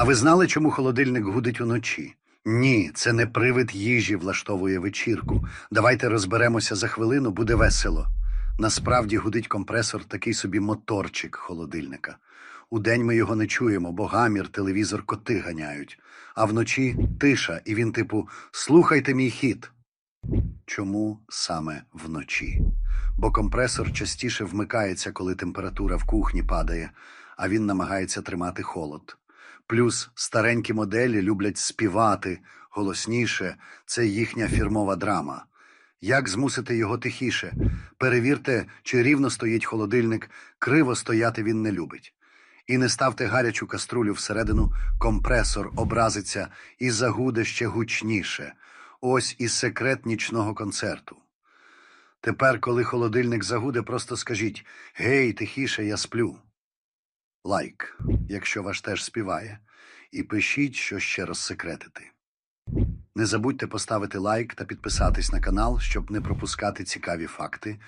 А ви знали, чому холодильник гудить уночі? Ні, це не привид їжі влаштовує вечірку. Давайте розберемося за хвилину, буде весело. Насправді гудить компресор такий собі моторчик холодильника. Удень ми його не чуємо, бо гамір, телевізор, коти ганяють. А вночі тиша, і він, типу, слухайте мій хід. Чому саме вночі? Бо компресор частіше вмикається, коли температура в кухні падає, а він намагається тримати холод. Плюс старенькі моделі люблять співати голосніше, це їхня фірмова драма. Як змусити його тихіше? Перевірте, чи рівно стоїть холодильник, криво стояти він не любить. І не ставте гарячу каструлю всередину, компресор образиться і загуде ще гучніше. Ось і секрет нічного концерту. Тепер, коли холодильник загуде, просто скажіть Гей, тихіше, я сплю. Лайк, якщо ваш теж співає, і пишіть, що ще розсекретити. Не забудьте поставити лайк та підписатись на канал, щоб не пропускати цікаві факти